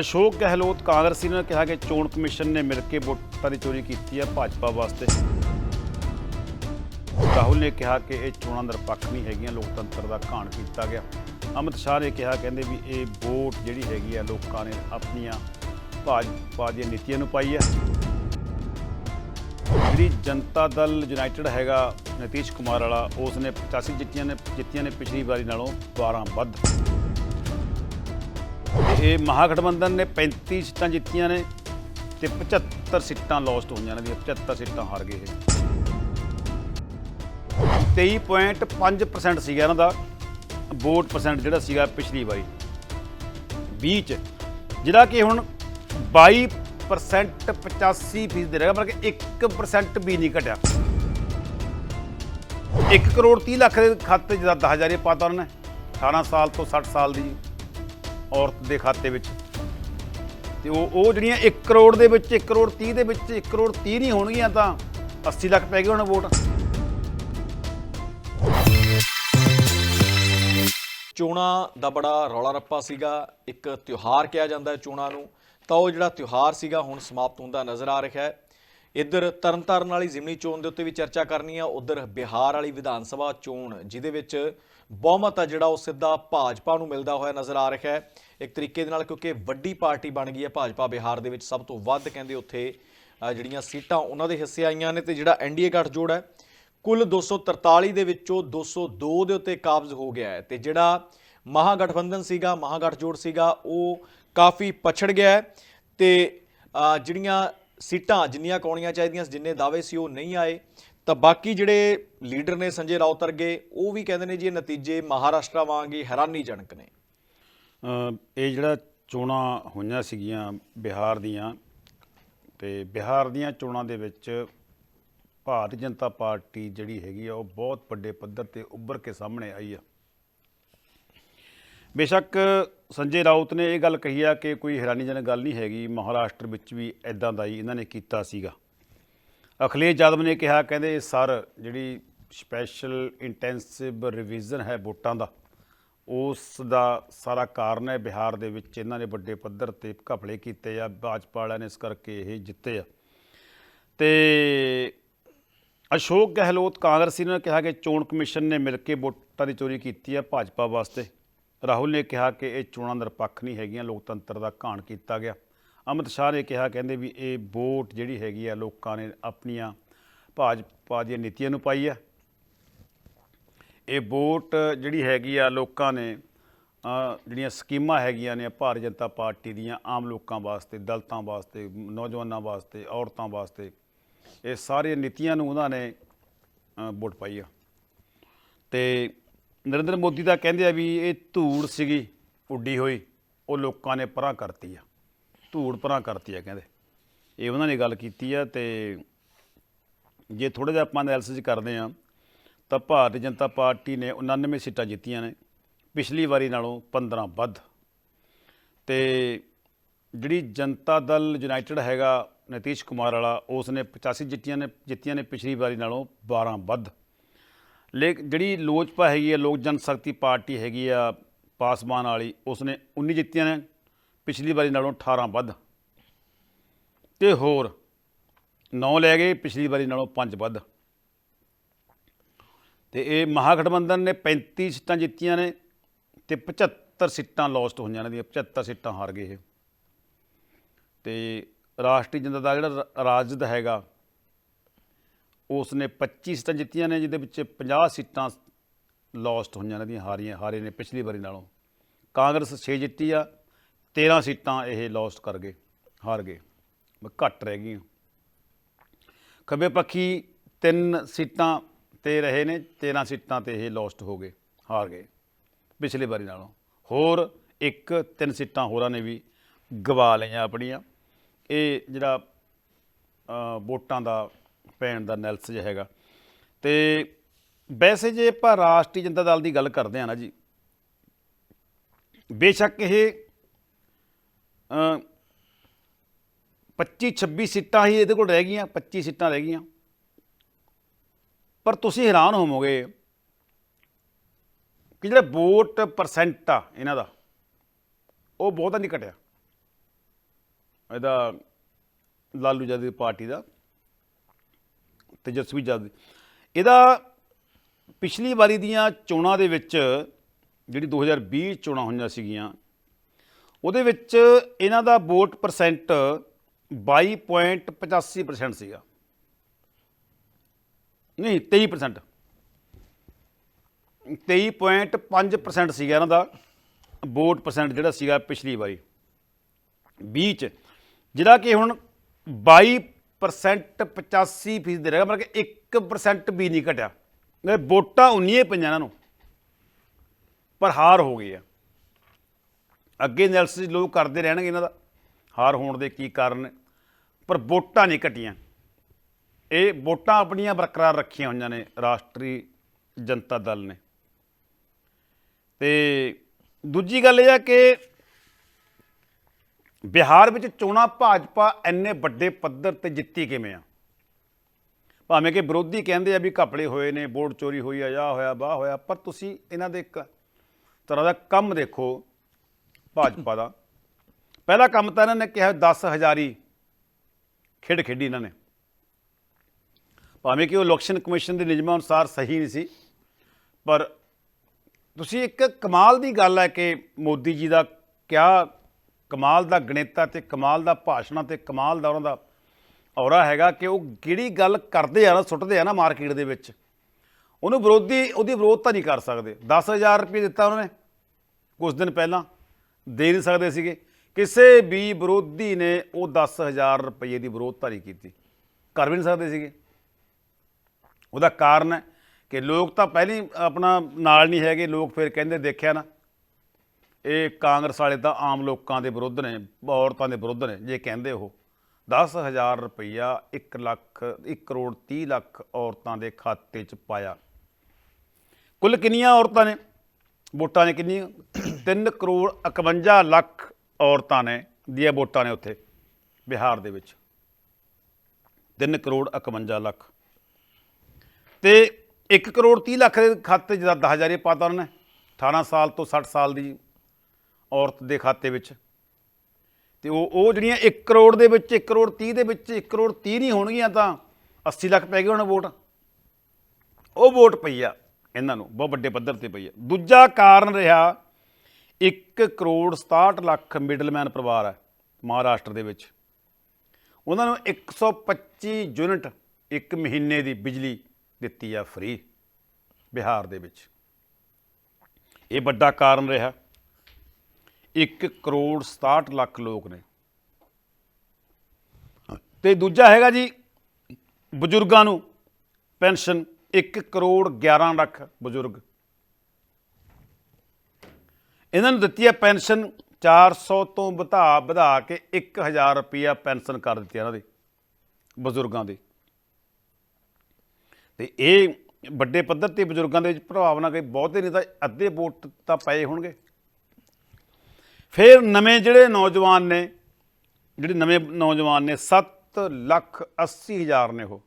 ਅਸ਼ੋਕ ਗਹਿਲੋਤ ਕਾਂਗਰਸੀ ਨੇ ਕਿਹਾ ਕਿ ਚੋਣ ਕਮਿਸ਼ਨ ਨੇ ਮਿਲ ਕੇ ਵੋਟਾਂ ਦੀ ਚੋਰੀ ਕੀਤੀ ਹੈ ਭਾਜਪਾ ਵਾਸਤੇ। ਰਾਹੁਲ ਨੇ ਕਿਹਾ ਕਿ ਇਹ ਚੋਣਾਂ ਨਿਰਪੱਖ ਨਹੀਂ ਹੈਗੀਆਂ, ਲੋਕਤੰਤਰ ਦਾ ਘਾਣ ਕੀਤਾ ਗਿਆ। ਅਮਿਤ ਸ਼ਾਹ ਨੇ ਕਿਹਾ, ਕਹਿੰਦੇ ਵੀ ਇਹ ਵੋਟ ਜਿਹੜੀ ਹੈਗੀ ਆ, ਲੋਕਾਂ ਨੇ ਆਪਣੀਆਂ ਭਾਜਪਾ ਦੀਆਂ ਨੀਤੀਆਂ ਨੂੰ ਪਾਈ ਹੈ ਜਿਹੜੀ ਜਨਤਾ ਦਲ ਯੂਨਾਈਟਿਡ ਹੈਗਾ, ਨਤੀਸ਼ ਕੁਮਾਰ ਵਾਲਾ ਉਸ ਨੇ 85 ਜਿੱਤੀਆਂ ਨੇ ਜਿੱਤੀਆਂ ਨੇ ਪਿਛਲੀ ਵਾਰੀ ਨਾਲੋਂ 12 ਵੱਧ। ਇਹ ਮਹਾਗਠਬੰਧਨ ਨੇ 35 ਸੀਟਾਂ ਜਿੱਤੀਆਂ ਨੇ ਤੇ 75 ਸੀਟਾਂ ਲੋਸਟ ਹੋਈਆਂ ਨੇ ਦੀਆਂ 75 ਸੀਟਾਂ ਹਾਰ ਗਏ ਇਹ। 23.5% ਸੀਗਾ ਇਹਨਾਂ ਦਾ, ਵੋਟ ਪਰਸੈਂਟ ਜਿਹੜਾ ਸੀਗਾ ਪਿਛਲੀ ਵਾਰੀ। 20 ਚ ਜਿਹੜਾ ਕਿ ਹੁਣ 22% 85 ਫੀਸਦ ਰਹੇਗਾ, ਮਤਲਬ ਕਿ 1% ਵੀ ਨਹੀਂ ਘਟਿਆ। 1 ਕਰੋੜ 30 ਲੱਖ ਦੇ ਖਾਤੇ ਜਿਹਦਾ 10000 ਹੀ ਪਾਤਾ ਉਹਨਾਂ ਨੇ 18 ਸਾਲ ਤੋਂ 60 ਸਾਲ ਦੀ ਔਰਤ ਦੇ ਖਾਤੇ ਵਿੱਚ। ਤੇ ਉਹ ਉਹ ਜਿਹੜੀਆਂ 1 ਕਰੋੜ ਦੇ ਵਿੱਚ 1 ਕਰੋੜ 30 ਦੇ ਵਿੱਚ 1 ਕਰੋੜ 30 ਨਹੀਂ ਹੋਣਗੀਆਂ ਤਾਂ 80 ਲੱਖ ਪੈ ਗਏ ਹੁਣ ਵੋਟ। ਚੋਣਾਂ ਦਾ ਬੜਾ ਰੌਲਾ ਰੱਪਾ ਸੀਗਾ। ਇੱਕ ਤਿਉਹਾਰ ਕਿਹਾ ਜਾਂਦਾ ਹੈ ਚੋਣਾਂ ਨੂੰ। ਤਾਂ ਉਹ ਜਿਹੜਾ ਤਿਉਹਾਰ ਸੀਗਾ ਹੁਣ ਸਮਾਪਤ ਹੁੰਦਾ ਨਜ਼ਰ ਆ ਰਿਹਾ ਹੈ। ਇੱਧਰ ਤਰਨਤਾਰਨ ਵਾਲੀ ਜ਼ਿਮਨੀ ਚੋਣ ਦੇ ਉੱਤੇ ਵੀ ਚਰਚਾ ਕਰਨੀ ਆ। ਉਧਰ ਬਿਹਾਰ ਵਾਲੀ ਵਿਧਾਨ ਸਭਾ ਚੋਣ, ਜਿਹਦੇ ਵਿੱਚ ਬਹੁਮਤ ਆ ਜਿਹੜਾ ਉਹ ਸਿੱਧਾ ਭਾਜਪਾ ਨੂੰ ਮਿਲਦਾ ਹੋਇਆ ਨਜ਼ਰ ਆ ਰਿਹਾ ਹੈ। ਇੱਕ ਤਰੀਕੇ ਦੇ ਨਾਲ ਕਿਉਂਕਿ ਵੱਡੀ ਪਾਰਟੀ ਬਣ ਗਈ ਹੈ ਭਾਜਪਾ ਬਿਹਾਰ ਦੇ ਵਿੱਚ, ਸਭ ਤੋਂ ਵੱਧ ਕਹਿੰਦੇ ਉੱਥੇ ਜਿਹੜੀਆਂ ਸੀਟਾਂ ਉਹਨਾਂ ਦੇ ਹਿੱਸੇ ਆਈਆਂ ਨੇ ਤੇ ਜਿਹੜਾ ਐਨਡੀਏ ਗੱਠਜੋੜ ਹੈ, ਕੁੱਲ 243 ਦੇ ਵਿੱਚੋਂ 202 ਦੇ ਉੱਤੇ ਕਾਬਜ਼ ਹੋ ਗਿਆ ਹੈ ਤੇ ਜਿਹੜਾ ਮਹਾਗਠਬੰਧਨ ਸੀਗਾ, ਮਹਾਗਠਜੋੜ ਸੀਗਾ, ਉਹ ਕਾਫੀ ਪਛੜ ਗਿਆ ਹੈ ਤੇ ਜਿਹੜੀਆਂ ਸੀਟਾਂ, ਜਿੰਨੀਆਂ ਕਾਉਣੀਆਂ ਚਾਹੀਦੀਆਂ ਜਿੰਨੇ ਦਾਅਵੇ ਸੀ ਉਹ ਨਹੀਂ ਆਏ। ਤਾਂ ਬਾਕੀ ਜਿਹੜੇ ਲੀਡਰ ਨੇ ਸੰਜੇ ਰਾਉਤ ਵਰਗੇ, ਉਹ ਵੀ ਕਹਿੰਦੇ ਨੇ ਜੀ ਇਹ ਨਤੀਜੇ ਮਹਾਰਾਸ਼ਟਰ ਵਾਂਗ ਹੀ ਹੈਰਾਨੀਜਨਕ ਨੇ। ਇਹ ਜਿਹੜਾ ਚੋਣਾਂ ਹੋਈਆਂ ਸੀਗੀਆਂ ਬਿਹਾਰ ਦੀਆਂ, ਤੇ ਬਿਹਾਰ ਦੀਆਂ ਚੋਣਾਂ ਦੇ ਵਿੱਚ ਭਾਰਤੀ ਜਨਤਾ ਪਾਰਟੀ ਜਿਹੜੀ ਹੈਗੀ ਆ, ਉਹ ਬਹੁਤ ਵੱਡੇ ਪੱਧਰ ਤੇ ਉੱਭਰ ਕੇ ਸਾਹਮਣੇ ਆਈ ਆ। ਬੇਸ਼ੱਕ ਸੰਜੇ ਰਾਉਤ ਨੇ ਇਹ ਗੱਲ ਕਹੀ ਆ ਕਿ ਕੋਈ ਹੈਰਾਨੀਜਨਕ ਗੱਲ ਨਹੀਂ ਹੈਗੀ, ਮਹਾਰਾਸ਼ਟਰ ਵਿੱਚ ਵੀ ਐਦਾਂ ਦਾ ਹੀ ਇਹਨਾਂ ਨੇ ਕੀਤਾ ਸੀਗਾ। ਅਖਿਲੇਸ਼ ਯਾਦਵ ਨੇ ਕਿਹਾ, ਕਹਿੰਦੇ ਸਰ ਜਿਹੜੀ ਸਪੈਸ਼ਲ ਇੰਟੈਂਸਿਵ ਰਿਵੀਜ਼ਨ ਹੈ ਵੋਟਾਂ ਦਾ ਉਸ ਦਾ ਸਾਰਾ ਕਾਰਨ ਹੈ ਬਿਹਾਰ ਦੇ ਵਿੱਚ ਇਹਨਾਂ ਨੇ ਵੱਡੇ ਪੱਧਰ ਤੇ ਘਪਲੇ ਕੀਤੇ ਆ, ਭਾਜਪਾ ਵਾਲਿਆਂ ਨੇ ਇਸ ਕਰਕੇ ਇਹ ਜਿੱਤੇ ਆ। ਤੇ ਅਸ਼ੋਕ ਗਹਿਲੋਤ ਕਾਂਗਰਸੀ ਨੇ ਕਿਹਾ ਕਿ ਚੋਣ ਕਮਿਸ਼ਨ ਨੇ ਮਿਲ ਕੇ ਵੋਟਾਂ ਦੀ ਚੋਰੀ ਕੀਤੀ ਹੈ ਭਾਜਪਾ ਵਾਸਤੇ। ਰਾਹੁਲ ਨੇ ਕਿਹਾ ਕਿ ਇਹ ਚੋਣਾਂ ਨਿਰਪੱਖ ਨਹੀਂ ਹੈਗੀਆਂ, ਲੋਕਤੰਤਰ ਦਾ ਘਾਣ ਕੀਤਾ ਗਿਆ। ਅਮਿਤ ਸ਼ਾਹ ਨੇ ਕਿਹਾ, ਕਹਿੰਦੇ ਵੀ ਇਹ ਵੋਟ ਜਿਹੜੀ ਹੈਗੀ ਆ, ਲੋਕਾਂ ਨੇ ਆਪਣੀਆਂ ਭਾਜਪਾ ਦੀਆਂ ਨੀਤੀਆਂ ਨੂੰ ਪਾਈ ਆ। ਇਹ ਵੋਟ ਜਿਹੜੀ ਹੈਗੀ ਆ, ਲੋਕਾਂ ਨੇ ਜਿਹੜੀਆਂ ਸਕੀਮਾਂ ਹੈਗੀਆਂ ਨੇ, ਭਾਰਤੀ ਜਨਤਾ ਪਾਰਟੀ ਦੀਆਂ, ਆਮ ਲੋਕਾਂ ਵਾਸਤੇ, ਦਲਤਾਂ ਵਾਸਤੇ, ਨੌਜਵਾਨਾਂ ਵਾਸਤੇ, ਔਰਤਾਂ ਵਾਸਤੇ, ਇਹ ਸਾਰੀਆਂ ਨੀਤੀਆਂ ਨੂੰ ਉਹਨਾਂ ਨੇ ਵੋਟ ਪਾਈ ਆ। ਤੇ ਨਰਿੰਦਰ ਮੋਦੀ ਦਾ ਕਹਿੰਦੇ ਆ ਵੀ ਇਹ ਧੂੜ ਸੀਗੀ, ਉੱਡੀ ਹੋਈ, ਉਹ ਲੋਕਾਂ ਨੇ ਪਰਾਂ ਕਰਤੀ ਆ। ਧੂੜ ਪਰਾਂ ਕਰਤੀ ਆ ਕਹਿੰਦੇ। ਇਹ ਉਹਨਾਂ ਨੇ ਗੱਲ ਕੀਤੀ ਆ ਤੇ ਜੇ ਥੋੜਾ ਜਿਹਾ ਆਪਾਂ ਐਨਾਲਿਸਿਸ ਕਰਦੇ ਆ ਤਾਂ ਭਾਰਤੀ ਜਨਤਾ ਪਾਰਟੀ ਨੇ 99 ਸੀਟਾਂ ਜਿੱਤੀਆਂ ਨੇ, ਪਿਛਲੀ ਵਾਰੀ ਨਾਲੋਂ 15 ਵੱਧ। ਤੇ ਜਿਹੜੀ ਜਨਤਾ ਦਲ ਯੂਨਾਈਟਿਡ ਹੈਗਾ, ਨਤੀਸ਼ ਕੁਮਾਰ ਵਾਲਾ ਉਸ ਨੇ 85 ਜਿੱਤੀਆਂ ਨੇ ਜਿੱਤੀਆਂ ਨੇ ਪਿਛਲੀ ਵਾਰੀ ਨਾਲੋਂ 12 ਵੱਧ। ਲੇਕ ਜਿਹੜੀ ਲੋਜਪਾ ਹੈਗੀ ਹੈ ਲੋਕ ਜਨ ਸ਼ਕਤੀ ਪਾਰਟੀ ਹੈਗੀ ਆ, ਪਾਸਵਾਨ ਵਾਲੀ ਉਸ ਨੇ 19 ਜਿੱਤੀਆਂ ਨੇ ਪਿਛਲੀ ਵਾਰੀ ਨਾਲੋਂ 18 ਵੱਧ। ਤੇ ਹੋਰ 9 ਲੈ ਗਏ, ਪਿਛਲੀ ਵਾਰੀ ਨਾਲੋਂ 5 ਵੱਧ। ਤੇ ਇਹ ਮਹਾਗਠਬੰਧਨ ਨੇ 35 ਸੀਟਾਂ ਜਿੱਤੀਆਂ ਨੇ ਤੇ 75 ਸੀਟਾਂ ਲੋਸਟ ਹੋਈਆਂ ਨੇ ਦੀਆਂ 75 ਸੀਟਾਂ ਹਾਰ ਗਏ ਇਹ। ਤੇ ਰਾਸ਼ਟਰੀ ਜਨਤਾ ਦਾ ਜਿਹੜਾ ਰਾਜਦ ਹੈਗਾ ਉਸ ਨੇ 25 ਸੀਟਾਂ ਜਿੱਤੀਆਂ ਨੇ, ਜਿਹਦੇ ਵਿੱਚ 50 ਸੀਟਾਂ ਲੋਸਟ ਹੋਈਆਂ ਨੇ ਦੀਆਂ, ਹਾਰੀਆਂ, ਹਾਰੇ ਨੇ ਪਿਛਲੀ ਵਾਰੀ ਨਾਲੋਂ। ਕਾਂਗਰਸ 6 ਜਿੱਤੀ ਆ 13 ਸੀਟਾਂ ਇਹ ਲੋਸਟ ਕਰ ਗਏ, ਹਾਰ ਗਏ। ਘੱਟ ਰਹਿ ਗਈਆਂ ਖੱਬੇ ਪੱਖੀ ਤਿੰਨ ਸੀਟਾਂ ਤੇ ਰਹੇ ਨੇ 13 ਸੀਟਾਂ ਤੇ ਇਹ ਲੋਸਟ ਹੋ ਗਏ, ਹਾਰ ਗਏ। ਪਿਛਲੇ ਵਾਰੀ ਨਾਲੋਂ। ਹੋਰ ਇੱਕ, ਤਿੰਨ ਸੀਟਾਂ ਹੋਰਾਂ ਨੇ ਵੀ ਗਵਾ ਲਈਆਂ ਆਪਣੀਆਂ। ਇਹ ਜਿਹੜਾ ਵੋਟਾਂ ਦਾ ਪੈਣ ਦਾ ਨੈਲਸ ਜਿਹਾ ਹੈਗਾ। ਤੇ ਵੈਸੇ ਜੇ ਆਪਾਂ ਰਾਸ਼ਟਰੀ ਜਨਤਾ ਦਲ ਦੀ ਗੱਲ ਕਰਦੇ ਆ ਨਾ ਜੀ, ਬੇਸ਼ੱਕ ਇਹ 25 26 ਸੀਟਾਂ ਹੀ ਇਹਦੇ ਕੋਲ ਰਹਿ ਗਈਆਂ 25 ਸੀਟਾਂ ਰਹਿ ਗਈਆਂ। ਪਰ ਤੁਸੀਂ ਹੈਰਾਨ ਹੋਵੋਗੇ ਕਿ ਜਿਹੜਾ ਵੋਟ ਪਰਸੈਂਟ ਆ ਇਹਨਾਂ ਦਾ, ਉਹ ਬਹੁਤਾ ਨਹੀਂ ਘਟਿਆ। ਇਹਦਾ ਲਾਲੂ ਯਾਦਵ ਦੀ ਪਾਰਟੀ ਦਾ, ਤੇਜਸਵੀ ਯਾਦਵ ਇਹਦਾ ਪਿਛਲੀ ਵਾਰੀ ਦੀਆਂ ਚੋਣਾਂ ਦੇ ਵਿੱਚ ਜਿਹੜੀ 2020 ਚੋਣਾਂ ਹੋਈਆਂ ਸੀਗੀਆਂ ਉਹਦੇ ਵਿੱਚ ਇਹਨਾਂ ਦਾ ਵੋਟ ਪਰਸੈਂਟ 22.85% ਸੀਗਾ। ਨਹੀਂ 23% 23.5% ਸੀਗਾ ਇਹਨਾਂ ਦਾ ਵੋਟ ਪਰਸੈਂਟ ਜਿਹੜਾ ਸੀਗਾ ਪਿਛਲੀ ਵਾਰੀ। 20 ਚ ਜਿਹੜਾ ਕਿ ਹੁਣ 22% 85 ਫੀਸਦ ਰਹੇਗਾ, ਮਤਲਬ ਕਿ 1% ਵੀ ਨਹੀਂ ਘਟਿਆ। ਵੋਟਾਂ ਉਨੀਆਂ ਪਈਆਂ ਇਹਨਾਂ ਨੂੰ। ਪਰ ਹਾਰ ਹੋ ਗਈ ਆ। ਅੱਗੇ ਐਨਾਲਿਸਿਸ ਲੋਕ ਕਰਦੇ ਰਹਿਣਗੇ ਇਹਨਾਂ ਦਾ। ਹਾਰ ਹੋਣ ਦੇ ਕੀ ਕਾਰਨ ਪਰ ਵੋਟਾਂ ਨਹੀਂ ਘਟੀਆਂ। ਇਹ ਵੋਟਾਂ ਆਪਣੀਆਂ ਬਰਕਰਾਰ ਰੱਖੀਆਂ ਹੋਈਆਂ ਨੇ ਰਾਸ਼ਟਰੀ ਜਨਤਾ ਦਲ ਨੇ। ਤੇ ਦੂਜੀ ਗੱਲ ਇਹ ਆ ਕਿ ਬਿਹਾਰ ਵਿੱਚ ਚੋਣਾਂ ਭਾਜਪਾ ਇੰਨੇ ਵੱਡੇ ਪੱਧਰ ਤੇ ਜਿੱਤੀ ਕਿਵੇਂ ਆ? ਭਾਵੇਂ ਕਿ ਵਿਰੋਧੀ ਕਹਿੰਦੇ ਆ ਵੀ ਘਪਲੇ ਹੋਏ ਨੇ, ਵੋਟ ਚੋਰੀ ਹੋਈ ਆ ਜਾਂ ਹੋਇਆ, ਬਾਹ ਹੋਇਆ, ਪਰ ਤੁਸੀਂ ਇਹਨਾਂ ਦੇ ਇੱਕ ਤਰ੍ਹਾਂ ਦਾ ਕੰਮ ਦੇਖੋ। ਭਾਜਪਾ ਦਾ। ਪਹਿਲਾ ਕੰਮ ਤਾਂ ਇਹਨਾਂ ਨੇ ਕਿਹਾ 10 ਹਜ਼ਾਰੀ ਖੇਡ ਖੇਡੀ ਇਹਨਾਂ ਨੇ। ਭਾਵੇਂ ਕਿ ਉਹ ਇਲੈਕਸ਼ਨ ਕਮਿਸ਼ਨ ਦੇ ਨਿਯਮਾਂ ਅਨੁਸਾਰ ਸਹੀ ਨਹੀਂ ਸੀ, ਪਰ ਤੁਸੀਂ ਇੱਕ ਕਮਾਲ ਦੀ ਗੱਲ ਹੈ ਕਿ ਮੋਦੀ ਜੀ ਦਾ ਕਿਆ ਕਮਾਲ ਦਾ ਗਣਿਤਾ ਤੇ ਕਮਾਲ ਦਾ ਭਾਸ਼ਣਾ ਤੇ ਕਮਾਲ ਦਾ ਉਹਨਾਂ ਦਾ ਔਰਾ ਹੈਗਾ ਕਿ ਉਹ ਕਿਹੜੀ ਗੱਲ ਕਰਦੇ ਆ ਨਾ, ਸੁੱਟਦੇ ਆ ਨਾ ਮਾਰਕੀਟ ਦੇ ਵਿੱਚ। ਉਹਨੂੰ ਵਿਰੋਧੀ, ਉਹਦੀ ਵਿਰੋਧ ਤਾਂ ਨਹੀਂ ਕਰ ਸਕਦੇ। 10000 ਰੁਪਏ ਦਿੱਤਾ ਉਹਨਾਂ ਨੇ ਕੁਝ ਦਿਨ ਪਹਿਲਾਂ। ਦੇ ਨਹੀਂ ਸਕਦੇ ਸੀਗੇ। ਕਿਸੇ ਵੀ ਵਿਰੋਧੀ ਨੇ ਉਹ 10000 ਰੁਪਏ ਦੀ ਵਿਰੋਧਤਾ ਨਹੀਂ ਕੀਤੀ। ਕਰ ਵੀ ਨਹੀਂ ਸਕਦੇ ਸੀਗੇ। ਉਹਦਾ ਕਾਰਨ ਹੈ ਕਿ ਲੋਕ ਤਾਂ ਪਹਿਲੀ ਆਪਣਾ ਨਾਲ ਨਹੀਂ ਹੈਗੇ, ਲੋਕ ਫਿਰ ਕਹਿੰਦੇ ਦੇਖਿਆ ਨਾ। ਇਹ ਕਾਂਗਰਸ ਵਾਲੇ ਤਾਂ ਆਮ ਲੋਕਾਂ ਦੇ ਵਿਰੁੱਧ ਨੇ, ਔਰਤਾਂ ਦੇ ਵਿਰੁੱਧ ਨੇ, ਜੇ ਕਹਿੰਦੇ ਉਹ। 10000 ਰੁਪਈਆ 1 ਲੱਖ 1 ਕਰੋੜ 30 ਲੱਖ ਔਰਤਾਂ ਦੇ ਖਾਤੇ 'ਚ ਪਾਇਆ। ਕੁੱਲ ਕਿੰਨੀਆਂ ਔਰਤਾਂ ਨੇ? ਵੋਟਾਂ ਨੇ ਕਿੰਨੀਆਂ? 3 ਕਰੋੜ 51 ਲੱਖ ਔਰਤਾਂ ਨੇ, ਦੀਆਂ ਵੋਟਾਂ ਨੇ ਉੱਥੇ, ਬਿਹਾਰ ਦੇ ਵਿੱਚ। 3 ਕਰੋੜ 51 ਲੱਖ। ਤੇ 1 ਕਰੋੜ 30 ਲੱਖ ਦੇ ਖਾਤੇ 'ਚ 10000 ਹੀ ਪਾਤਾ ਉਹਨਾਂ ਨੇ 18 ਸਾਲ ਤੋਂ 60 ਸਾਲ ਦੀ ਔਰਤ ਦੇ ਖਾਤੇ ਵਿੱਚ। ਤੇ ਉਹ ਉਹ ਜਿਹੜੀਆਂ 1 ਕਰੋੜ ਦੇ ਵਿੱਚ 1 ਕਰੋੜ 30 ਦੇ ਵਿੱਚ 1 ਕਰੋੜ 30 ਨਹੀਂ ਹੋਣਗੀਆਂ ਤਾਂ 80 ਲੱਖ ਪੈ ਗਏ ਹੁਣ ਵੋਟ। ਉਹ ਵੋਟ ਪਈ ਆ ਇਹਨਾਂ ਨੂੰ, ਬਹੁਤ ਵੱਡੇ ਪੱਧਰ ਤੇ ਪਈ ਆ। ਦੂਜਾ ਕਾਰਨ ਰਿਹਾ 1 ਕਰੋੜ 67 ਲੱਖ ਮਿਡਲਮੈਨ ਪਰਿਵਾਰ ਹੈ ਮਹਾਰਾਸ਼ਟਰ ਦੇ ਵਿੱਚ। ਉਹਨਾਂ ਨੂੰ 125 ਯੂਨਿਟ ਇੱਕ ਮਹੀਨੇ ਦੀ ਬਿਜਲੀ ਦਿੱਤੀ ਆ ਫ੍ਰੀ ਬਿਹਾਰ ਦੇ ਵਿੱਚ। ਇਹ ਵੱਡਾ ਕਾਰਨ ਰਿਹਾ। 1 ਕਰੋੜ 67 ਲੱਖ ਲੋਕ ਨੇ। ਤੇ ਦੂਜਾ ਹੈਗਾ ਜੀ, ਬਜ਼ੁਰਗਾਂ ਨੂੰ ਪੈਨਸ਼ਨ 1 ਕਰੋੜ 11 ਲੱਖ ਬਜ਼ੁਰਗ। ਇਹਨਾਂ ਨੂੰ ਦਿੱਤੀ ਹੈ ਪੈਨਸ਼ਨ 400 ਤੋਂ ਵਧਾ ਵਧਾ ਕੇ 1000 ਰੁਪਿਆ ਪੈਨਸ਼ਨ ਕਰ ਦਿੱਤੀ ਇਹਨਾਂ ਦੀ, ਬਜ਼ੁਰਗਾਂ ਦੀ। ਤੇ ਇਹ ਵੱਡੇ ਪੱਧਰ ਤੇ ਬਜ਼ੁਰਗਾਂ ਦੇ ਵਿੱਚ ਪ੍ਰਭਾਵ ਨਾ ਕੋਈ ਬਹੁਤੇ ਨਹੀਂ ਤਾਂ ਅੱਧੇ ਵੋਟ ਤਾਂ ਪਏ ਹੋਣਗੇ। ਫਿਰ ਨਵੇਂ ਜਿਹੜੇ ਨੌਜਵਾਨ ਨੇ, ਜਿਹੜੇ ਨਵੇਂ ਨੌਜਵਾਨ ਨੇ 7 ਲੱਖ 80 ਹਜ਼ਾਰ ਨੇ ਉਹ।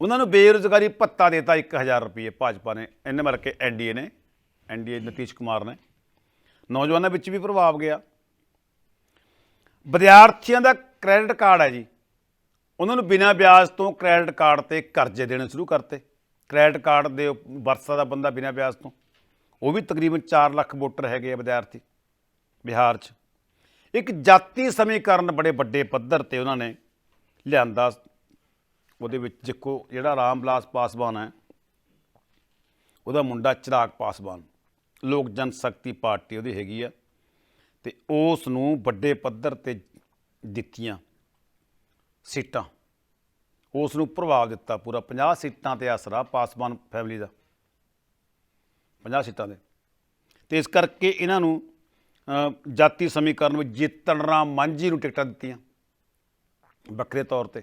ਉਹਨਾਂ ਨੂੰ ਬੇਰੁਜ਼ਗਾਰੀ ਭੱਤਾ ਦੇਤਾ 1000 ਰੁਪਏ ਭਾਜਪਾ ਨੇ ਇਹਨੇ ਮਰ ਕੇ ਐਨਡੀਏ ਨੇ। ਐਨਡੀਏ ਨਤੀਸ਼ ਕੁਮਾਰ ਨੇ। ਨੌਜਵਾਨਾਂ ਵਿੱਚ ਵੀ ਪ੍ਰਭਾਵ ਗਿਆ। ਵਿਦਿਆਰਥੀਆਂ ਦਾ ਕ੍ਰੈਡਿਟ ਕਾਰਡ ਹੈ ਜੀ। ਉਹਨਾਂ ਨੂੰ ਬਿਨਾਂ ਵਿਆਜ ਤੋਂ ਕ੍ਰੈਡਿਟ ਕਾਰਡ ਤੇ ਕਰਜ਼ੇ ਦੇਣੇ ਸ਼ੁਰੂ ਕਰਤੇ। ਕ੍ਰੈਡਿਟ ਕਾਰਡ ਦੇ ਵਰਸਾ ਦਾ ਬੰਦਾ ਬਿਨਾਂ ਵਿਆਜ ਤੋਂ। ਉਹ ਵੀ ਤਕਰੀਬਨ 4 ਲੱਖ ਵੋਟਰ ਹੈਗੇ ਆ ਵਿਦਿਆਰਥੀ ਬਿਹਾਰ 'ਚ। ਇੱਕ ਜਾਤੀ ਸਮੀਕਰਨ ਬੜੇ ਵੱਡੇ ਪੱਧਰ ਤੇ ਉਹਨਾਂ ਨੇ ਲਿਆਂਦਾ। ਉਹਦੇ ਵਿੱਚ ਦੇਖੋ ਜਿਹੜਾ ਰਾਮ ਵਿਲਾਸ ਪਾਸਵਾਨ ਹੈ, ਉਹਦਾ ਮੁੰਡਾ ਚਿਰਾਗ ਪਾਸਵਾਨ। ਲੋਕ ਜਨ ਸ਼ਕਤੀ ਪਾਰਟੀ ਉਹਦੀ ਹੈਗੀ ਆ ਤੇ ਉਸ ਨੂੰ ਵੱਡੇ ਪੱਧਰ ਤੇ ਦਿੱਤੀਆਂ ਸੀਟਾਂ। ਉਸ ਨੂੰ ਪ੍ਰਭਾਵ ਦਿੱਤਾ ਪੂਰਾ। 50 ਸੀਟਾਂ ਤੇ ਆਸਰਾ ਪਾਸਵਾਨ ਫੈਮਿਲੀ ਦਾ। 50 ਸੀਟਾਂ ਦੇ। ਤੇ ਇਸ ਕਰਕੇ ਇਹਨਾਂ ਨੂੰ ਜਾਤੀ ਸਮੀਕਰਨ ਵਿੱਚ ਜੀਤਨ ਰਾਮ ਮਾਂਝੀ ਨੂੰ ਟਿਕਟਾਂ ਦਿੱਤੀਆਂ ਵੱਖਰੇ ਤੌਰ ਤੇ।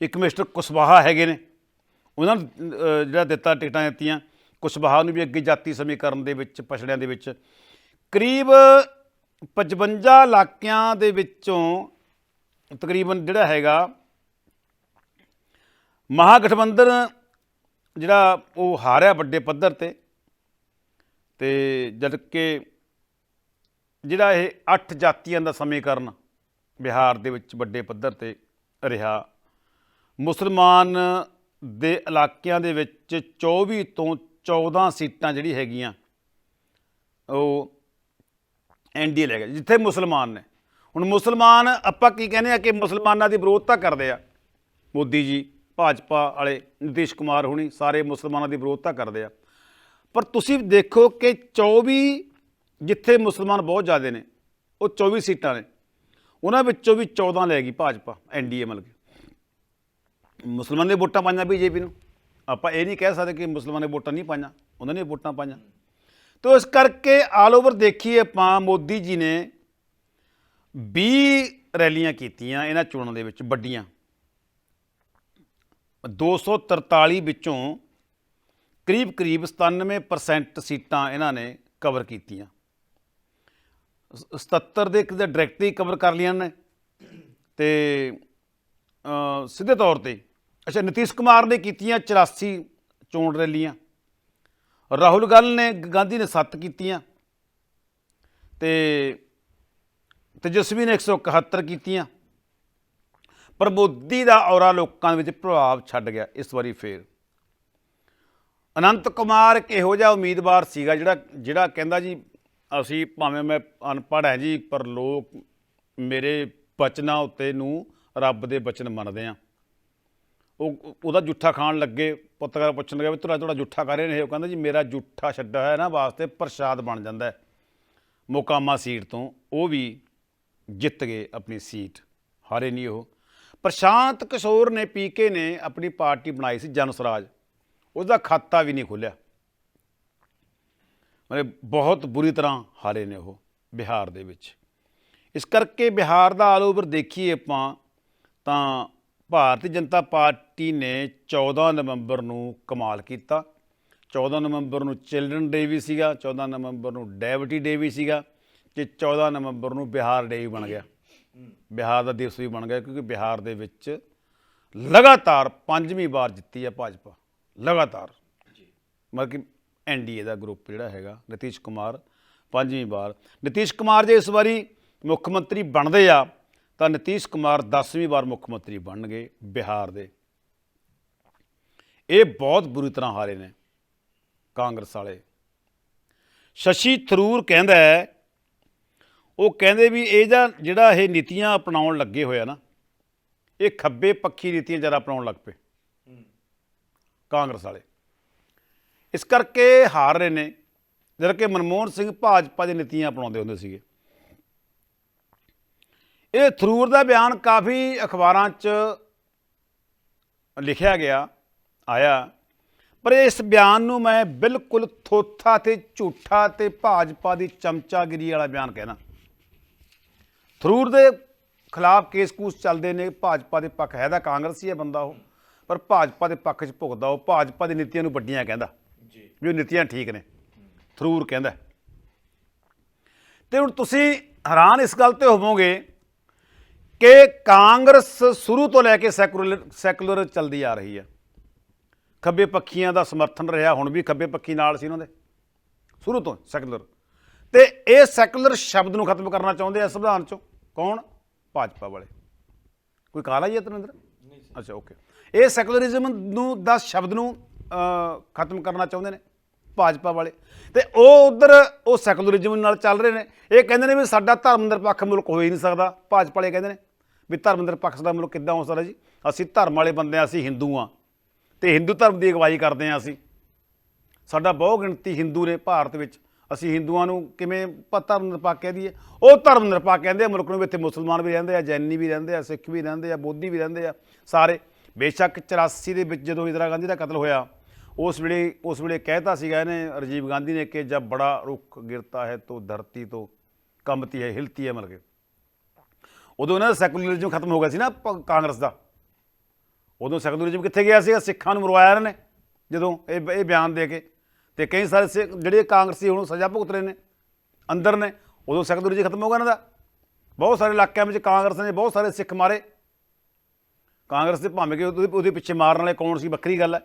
ਇੱਕ ਮਿਸਟਰ ਕੁਸ਼ਵਾਹਾ ਹੈਗੇ ਨੇ। ਉਹਨਾਂ ਨੂੰ ਜਿਹੜਾ ਦਿੱਤਾ ਟਿਕਟਾਂ ਦਿੱਤੀਆਂ। ਕੁਸ਼ਵਾਹਾ ਨੂੰ ਵੀ ਅੱਗੇ ਜਾਤੀ ਸਮੀਕਰਨ ਦੇ ਵਿੱਚ, ਪਛੜਿਆਂ ਦੇ ਵਿੱਚ। ਕਰੀਬ 55 ਇਲਾਕਿਆਂ ਦੇ ਵਿੱਚੋਂ ਤਕਰੀਬਨ ਜਿਹੜਾ ਹੈਗਾ, ਮਹਾਗਠਬੰਧਨ ਜਿਹੜਾ ਉਹ ਹਾਰਿਆ ਵੱਡੇ ਪੱਧਰ ਤੇ। ਤੇ ਜਦ ਕਿ ਜਿਹੜਾ ਇਹ ਅੱਠ ਜਾਤੀਆਂ ਦਾ ਸਮੀਕਰਨ ਬਿਹਾਰ ਦੇ ਵਿੱਚ ਵੱਡੇ ਪੱਧਰ ਤੇ ਰਿਹਾ। ਮੁਸਲਮਾਨ ਦੇ ਇਲਾਕਿਆਂ ਦੇ ਵਿੱਚ 24 ਤੋਂ 14 ਸੀਟਾਂ ਜਿਹੜੀ ਹੈਗੀਆਂ, ਉਹ ਐਨਡੀਏ ਲੈ ਗਏ, ਜਿੱਥੇ ਮੁਸਲਮਾਨ ਨੇ। ਹੁਣ ਮੁਸਲਮਾਨ ਆਪਾਂ ਕੀ ਕਹਿੰਦੇ ਆ ਕਿ ਮੁਸਲਮਾਨਾਂ ਦੀ ਵਿਰੋਧਤਾ ਕਰਦੇ ਆ। ਮੋਦੀ ਜੀ, ਭਾਜਪਾ ਵਾਲੇ, ਨਿਤੀਸ਼ ਕੁਮਾਰ ਹੁਣੀ ਸਾਰੇ ਮੁਸਲਮਾਨਾਂ ਦੀ ਵਿਰੋਧਤਾ ਕਰਦੇ ਆ। ਪਰ ਤੁਸੀਂ ਦੇਖੋ ਕਿ 24 ਜਿੱਥੇ ਮੁਸਲਮਾਨ ਬਹੁਤ ਜ਼ਿਆਦੇ ਨੇ, ਉਹ 24 ਸੀਟਾਂ ਨੇ। ਉਹਨਾਂ ਵਿੱਚੋਂ ਵੀ 14 ਲੈ ਗਈ ਭਾਜਪਾ ਐਨਡੀਏ ਮਿਲ ਕੇ। ਮੁਸਲਮਾਨ ਨੇ ਵੋਟਾਂ ਪਾਈਆਂ ਬੀਜੇਪੀ ਨੂੰ। ਆਪਾਂ ਇਹ ਨਹੀਂ ਕਹਿ ਸਕਦੇ ਕਿ ਮੁਸਲਮਾਨ ਨੇ ਵੋਟਾਂ ਨਹੀਂ ਪਾਈਆਂ, ਉਹਨਾਂ ਨੇ ਵੋਟਾਂ ਪਾਈਆਂ। ਤੋ ਇਸ ਕਰਕੇ ਆਲ ਓਵਰ ਦੇਖੀਏ ਆਪਾਂ, ਮੋਦੀ ਜੀ ਨੇ 20 ਰੈਲੀਆਂ ਕੀਤੀਆਂ ਇਹਨਾਂ ਚੋਣਾਂ ਦੇ ਵਿੱਚ, ਵੱਡੀਆਂ। 243 ਵਿੱਚੋਂ ਕਰੀਬ ਕਰੀਬ 97% ਸੀਟਾਂ ਇਹਨਾਂ ਨੇ ਕਵਰ ਕੀਤੀਆਂ। ਸ- 77 ਦੇ ਕਿਤੇ ਡਾਇਰੈਕਟਲੀ ਕਵਰ ਕਰ ਲਈਆਂ ਨੇ। ਤੇ ਸਿੱਧੇ ਤੌਰ ਤੇ ਅੱਛਾ, ਨਿਤੀਸ਼ ਕੁਮਾਰ ਨੇ ਕੀਤੀਆਂ 84 ਚੋਣ ਰੈਲੀਆਂ। ਰਾਹੁਲ ਗਾਂਧੀ ਨੇ ਗਾਂਧੀ ਨੇ 7 ਕੀਤੀਆਂ ਤੇ ਤੇਜਸਵੀ ਨੇ 171 ਕੀਤੀਆਂ। ਪਰ ਮੋਦੀ ਦਾ ਔਰਾ ਲੋਕਾਂ ਦੇ ਵਿੱਚ ਪ੍ਰਭਾਵ ਛੱਡ ਗਿਆ। ਇਸ ਵਾਰੀ ਫੇਰ ਅਨੰਤ ਕੁਮਾਰ ਇੱਕ ਇਹੋ ਜਿਹਾ ਉਮੀਦਵਾਰ ਸੀਗਾ ਜਿਹੜਾ ਜਿਹੜਾ ਕਹਿੰਦਾ ਜੀ, ਅਸੀਂ ਭਾਵੇਂ ਮੈਂ ਅਨਪੜ੍ਹ ਹੈ ਜੀ, ਪਰ ਲੋਕ ਮੇਰੇ ਬਚਨਾਂ ਉੱਤੇ ਨੂੰ ਰੱਬ ਦੇ ਬਚਨ ਮੰਨਦੇ ਆ। ਉਹ ਉਹਦਾ ਜੁੱਠਾ ਖਾਣ ਲੱਗੇ ਪੱਤਰਕਾਰ ਪੁੱਛਣ ਲੱਗਾ ਵੀ ਤੁਹਾਡਾ ਤੁਹਾਡਾ ਜੁੱਠਾ ਕਰ ਰਹੇ ਨੇ? ਉਹ ਕਹਿੰਦਾ ਜੀ ਮੇਰਾ ਜੁੱਠਾ ਛੱਡਾ ਹੋਇਆ ਨਾ ਵਾਸਤੇ ਪ੍ਰਸ਼ਾਦ ਬਣ ਜਾਂਦਾ ਮੋਕਾਮਾ ਸੀਟ ਤੋਂ ਉਹ ਵੀ ਜਿੱਤ ਗਏ ਆਪਣੀ ਸੀਟ। ਹਾਰੇ ਨਹੀਂ ਉਹ। ਪ੍ਰਸ਼ਾਂਤ ਕਿਸ਼ੋਰ ਨੇ ਪੀਕੇ ਨੇ ਆਪਣੀ ਪਾਰਟੀ ਬਣਾਈ ਸੀ ਜਨ ਸਵਰਾਜ। ਉਹਦਾ ਖਾਤਾ ਵੀ ਨਹੀਂ ਖੁੱਲਿਆ। ਮਤਲਬ ਬਹੁਤ ਬੁਰੀ ਤਰ੍ਹਾਂ ਹਾਰੇ ਨੇ ਉਹ ਬਿਹਾਰ ਦੇ ਵਿੱਚ। ਇਸ ਕਰਕੇ ਬਿਹਾਰ ਦਾ ਆਲ ਓਵਰ ਦੇਖੀਏ ਆਪਾਂ ਤਾਂ ਭਾਰਤੀ ਜਨਤਾ ਪਾਰਟੀ ਨੇ 14 ਨਵੰਬਰ ਨੂੰ ਕਮਾਲ ਕੀਤਾ। 14 ਨਵੰਬਰ ਨੂੰ ਚਿਲਡਰਨ ਡੇ ਵੀ ਸੀਗਾ 14 ਨਵੰਬਰ ਨੂੰ ਡਾਇਬਟੀ ਡੇ ਵੀ ਸੀਗਾ ਤੇ 14 ਨਵੰਬਰ ਨੂੰ ਬਿਹਾਰ ਡੇ ਵੀ ਬਣ ਗਿਆ। ਬਿਹਾਰ ਦਾ ਦਿਵਸ ਵੀ ਬਣ ਗਿਆ ਕਿਉਂਕਿ ਬਿਹਾਰ ਦੇ ਵਿੱਚ ਲਗਾਤਾਰ ਪੰਜਵੀਂ ਵਾਰ ਜਿੱਤੀ ਹੈ ਭਾਜਪਾ। ਲਗਾਤਾਰ। ਮਤਲਬ ਕਿ ਐਨਡੀਏ ਦਾ ਗਰੁੱਪ ਜਿਹੜਾ ਹੈਗਾ ਨਿਤੀਸ਼ ਕੁਮਾਰ ਪੰਜਵੀਂ ਵਾਰ। ਨਿਤੀਸ਼ ਕੁਮਾਰ ਜੇ ਇਸ ਵਾਰੀ ਮੁੱਖ ਮੰਤਰੀ ਬਣਦੇ ਆ ਤਾਂ ਨਤੀਸ਼ ਕੁਮਾਰ 10ਵੀਂ ਵਾਰ ਮੁੱਖ ਮੰਤਰੀ ਬਣਨਗੇ ਬਿਹਾਰ ਦੇ। ਇਹ ਬਹੁਤ ਬੁਰੀ ਤਰ੍ਹਾਂ ਹਾਰੇ ਨੇ ਕਾਂਗਰਸ ਵਾਲੇ। ਸ਼ਸ਼ੀ ਥਰੂਰ ਕਹਿੰਦਾ ਹੈ, ਉਹ ਕਹਿੰਦੇ ਵੀ ਇਹ ਜਿਹੜਾ ਇਹ ਨੀਤੀਆਂ ਅਪਣਾਉਣ ਲੱਗੇ ਹੋਇਆ ਨਾ, ਇਹ ਖੱਬੇ ਪੱਖੀ ਨੀਤੀਆਂ ਜ਼ਿਆਦਾ ਅਪਣਾਉਣ ਲੱਗ ਪਏ। ਕਾਂਗਰਸ ਵਾਲੇ। ਇਸ ਕਰਕੇ ਹਾਰ ਰਹੇ ਨੇ, ਜਦ ਕਿ ਮਨਮੋਹਨ ਸਿੰਘ ਭਾਜਪਾ ਦੀ ਨੀਤੀਆਂ ਅਪਣਾਉਂਦੇ ਹੁੰਦੇ ਸੀਗੇ। ਇਹ ਥਰੂਰ ਦਾ ਬਿਆਨ ਕਾਫੀ ਅਖਬਾਰਾਂ 'ਚ ਲਿਖਿਆ ਗਿਆ ਆਇਆ। ਪਰ ਇਸ ਬਿਆਨ ਨੂੰ ਮੈਂ ਬਿਲਕੁਲ ਥੋਥਾ ਤੇ ਝੂਠਾ ਤੇ ਭਾਜਪਾ ਦੀ ਚਮਚਾਗਿਰੀ ਵਾਲਾ ਬਿਆਨ ਕਹਿਣਾ। ਥਰੂਰ ਦੇ ਖਿਲਾਫ ਕੇਸ ਕੂਸ ਚੱਲਦੇ ਨੇ ਭਾਜਪਾ ਦੇ ਪੱਖ ਹੈ ਦਾ ਕਾਂਗਰਸੀ ਹੈ ਬੰਦਾ ਉਹ ਪਰ ਭਾਜਪਾ ਦੇ ਪੱਖ 'ਚ ਭੁਗਦਾ ਉਹ ਭਾਜਪਾ ਦੀ ਨੀਤੀਆਂ ਨੂੰ ਵੱਡੀਆਂ ਕਹਿੰਦਾ। ਜੀ। ਵੀ ਉਹ ਨੀਤੀਆਂ ਠੀਕ ਨੇ ਥਰੂਰ ਕਹਿੰਦਾ। ਤੇ ਹੁਣ ਤੁਸੀਂ ਹੈਰਾਨ ਇਸ ਗੱਲ ਤੇ ਹੋਵੋਗੇ ਕਿ ਕਾਂਗਰਸ ਸ਼ੁਰੂ ਤੋਂ ਲੈ ਕੇ ਸੈਕੂਲਰ ਸੈਕੂਲਰ ਚੱਲਦੀ ਆ ਰਹੀ ਹੈ। ਖੱਬੇ ਪੱਖੀਆਂ ਦਾ ਸਮਰਥਨ ਰਿਹਾ ਹੁਣ ਵੀ ਖੱਬੇ ਪੱਖੀ ਨਾਲ ਸੀ ਉਹਨਾਂ ਦੇ। ਸ਼ੁਰੂ ਤੋਂ ਸੈਕੂਲਰ। ਤੇ ਇਹ ਸੈਕੂਲਰ ਸ਼ਬਦ ਨੂੰ ਖਤਮ ਕਰਨਾ ਚਾਹੁੰਦੇ ਆ ਸੰਵਿਧਾਨ ਚੋਂ? ਕੌਣ? ਭਾਜਪਾ ਵਾਲੇ। ਕੋਈ ਕਾਲਾ ਹੀ ਹੈ ਤਨਿੰਦਰ ਨਹੀਂ ਅੱਛਾ ਓਕੇ। ਇਹ ਸੈਕੂਲਰਿਜ਼ਮ ਨੂੰ ਦਾ ਸ਼ਬਦ ਨੂੰ ਖਤਮ ਕਰਨਾ ਚਾਹੁੰਦੇ ਨੇ ਭਾਜਪਾ ਵਾਲੇ। ਤੇ ਉਹ ਉਧਰ ਉਹ ਸੈਕੂਲਰਿਜ਼ਮ ਨਾਲ ਚੱਲ ਰਹੇ ਨੇ। ਇਹ ਕਹਿੰਦੇ ਨੇ ਵੀ ਸਾਡਾ ਧਰਮ ਨਿਰਪੱਖ ਮੁਲਕ ਹੋ ਹੀ ਨਹੀਂ ਸਕਦਾ ਭਾਜਪਾ ਵਾਲੇ ਕਹਿੰਦੇ ਨੇ। ਵੀ ਧਰਮ ਨਿਰਪੱਖ ਦਾ ਮੁਲਕ ਕਿੱਦਾਂ ਹੋ ਸਕਦਾ ਜੀ? ਅਸੀਂ ਧਰਮ ਵਾਲੇ ਬੰਦੇ ਹਾਂ, ਅਸੀਂ ਹਿੰਦੂ ਆ ਤੇ ਹਿੰਦੂ ਧਰਮ ਦੀ ਅਗਵਾਈ ਕਰਦੇ ਹਾਂ ਅਸੀਂ। ਸਾਡਾ ਬਹੁ ਗਿਣਤੀ ਹਿੰਦੂ ਨੇ ਭਾਰਤ ਵਿੱਚ। ਅਸੀਂ ਹਿੰਦੂਆਂ ਨੂੰ ਕਿਵੇਂ ਧਰਮ ਨਿਰਪੱਖ ਕਹਿ ਦਈਏ? ਉਹ ਧਰਮ ਨਿਰਪੱਖ ਕਹਿੰਦੇ ਆ ਮੁਲਕ ਨੂੰ ਵੀ ਇੱਥੇ ਮੁਸਲਮਾਨ ਵੀ ਰਹਿੰਦੇ ਆ, ਜੈਨੀ ਵੀ ਰਹਿੰਦੇ ਆ, ਸਿੱਖ ਵੀ ਰਹਿੰਦੇ ਆ, ਬੋਧੀ ਵੀ ਰਹਿੰਦੇ ਆ। ਸਾਰੇ ਬੇਸ਼ੱਕ 84 ਦੇ ਵਿੱਚ ਜਦੋਂ ਇੰਦਰਾ ਗਾਂਧੀ ਦਾ ਕਤਲ ਹੋਇਆ, ਉਸ ਵੇਲੇ ਉਸ ਵੇਲੇ ਕਹਿਤਾ ਸੀਗਾ ਇਹਨੇ, ਰਾਜੀਵ ਗਾਂਧੀ ਨੇ ਕਿ ਜਬ ਬੜਾ ਰੁੱਖ ਗਿਰਤਾ ਹੈ ਤੋ ਧਰਤੀ ਤੋਂ ਕੰਬਤੀ ਹੈ, ਹਿਲਤੀ ਹੈ ਮਤਲਬ ਕਿ ਉਦੋਂ ਇਹਨਾਂ ਦਾ ਸੈਕੂਲਰਿਜ਼ਮ ਖਤਮ ਹੋ ਗਿਆ ਸੀ ਨਾ ਪ- ਕਾਂਗਰਸ ਦਾ। ਉਦੋਂ ਸੈਕੂਲਰਿਜ਼ਮ ਕਿੱਥੇ ਗਿਆ ਸੀਗਾ? ਸਿੱਖਾਂ ਨੂੰ ਮਰਵਾਇਆ ਇਹਨਾਂ ਨੇ ਜਦੋਂ ਇਹ ਇਹ ਬਿਆਨ ਦੇ ਕੇ। ਤੇ ਕਈ ਸਾਰੇ ਸਿੱਖ ਜਿਹੜੇ ਕਾਂਗਰਸੀ ਹੁਣ ਸਜ਼ਾ ਭੁਗਤ ਰਹੇ ਨੇ, ਅੰਦਰ ਨੇ, ਉਦੋਂ ਸੈਕੂਲਰਿਜ਼ਮ ਖਤਮ ਹੋ ਗਿਆ ਇਹਨਾਂ ਦਾ। ਬਹੁਤ ਸਾਰੇ ਇਲਾਕਿਆਂ ਵਿੱਚ ਕਾਂਗਰਸ ਨੇ ਬਹੁਤ ਸਾਰੇ ਸਿੱਖ ਮਾਰੇ। ਕਾਂਗਰਸ ਦੇ ਭਾਵੇਂ ਕਿ ਉਹਦੇ ਉਹਦੇ ਪਿੱਛੇ ਮਾਰਨ ਵਾਲੇ ਕੌਣ ਸੀ, ਵੱਖਰੀ ਗੱਲ ਹੈ।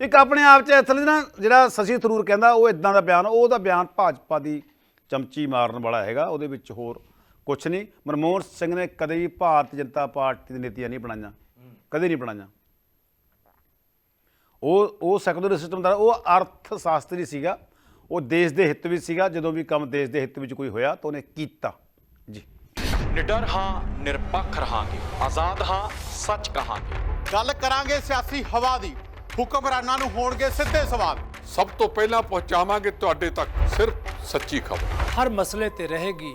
ਇੱਕ ਆਪਣੇ ਆਪ 'ਚ ਅਸਲ ਨਾ ਜਿਹੜਾ ਸਸ਼ੀ ਥਰੂਰ ਕਹਿੰਦਾ, ਉਹ ਇਦਾਂ ਦਾ ਬਿਆਨ, ਉਹਦਾ ਬਿਆਨ ਭਾਜਪਾ ਦੀ ਚਮਚੀ ਮਾਰਨ ਵਾਲਾ ਹੈਗਾ, ਉਹਦੇ ਵਿੱਚ ਹੋਰ ਕੁਝ ਨਹੀਂ। ਮਨਮੋਹਨ ਸਿੰਘ ਨੇ ਕਦੇ ਵੀ ਭਾਰਤੀ ਜਨਤਾ ਪਾਰਟੀ ਦੀ ਨੀਤੀਆਂ ਨਹੀਂ ਬਣਾਈਆਂ ਕਦੇ ਨਹੀਂ ਬਣਾਈਆਂ ਉਹ ਉਹ ਸੈਕੂਲਰ ਸਿਸਟਮ ਦਾ ਉਹ ਅਰਥ ਸ਼ਾਸਤਰੀ ਸੀਗਾ। ਉਹ ਦੇਸ਼ ਦੇ ਹਿੱਤ ਵਿੱਚ ਸੀਗਾ। ਜਦੋਂ ਵੀ ਕੰਮ ਦੇਸ਼ ਦੇ ਹਿੱਤ ਵਿੱਚ ਕੋਈ ਹੋਇਆ ਤਾਂ ਉਹਨੇ ਕੀਤਾ। ਜੀ। ਨਿਡਰ ਹਾਂ ਨਿਰਪੱਖ ਰਹਾਂਗੇ। ਆਜ਼ਾਦ ਹਾਂ ਸੱਚ ਕਹਾਂਗੇ। ਗੱਲ ਕਰਾਂਗੇ ਸਿਆਸੀ ਹਵਾ ਦੀ। ਹੁਕਮਰਾਨਾਂ ਨੂੰ ਹੋਣਗੇ ਸਿੱਧੇ ਸਵਾਲ। ਸਭ ਤੋਂ ਪਹਿਲਾਂ ਪਹੁੰਚਾਵਾਂਗੇ ਤੁਹਾਡੇ ਤੱਕ ਸਿਰਫ ਸੱਚੀ ਖਬਰ। ਹਰ ਮਸਲੇ ਤੇ ਰਹੇਗੀ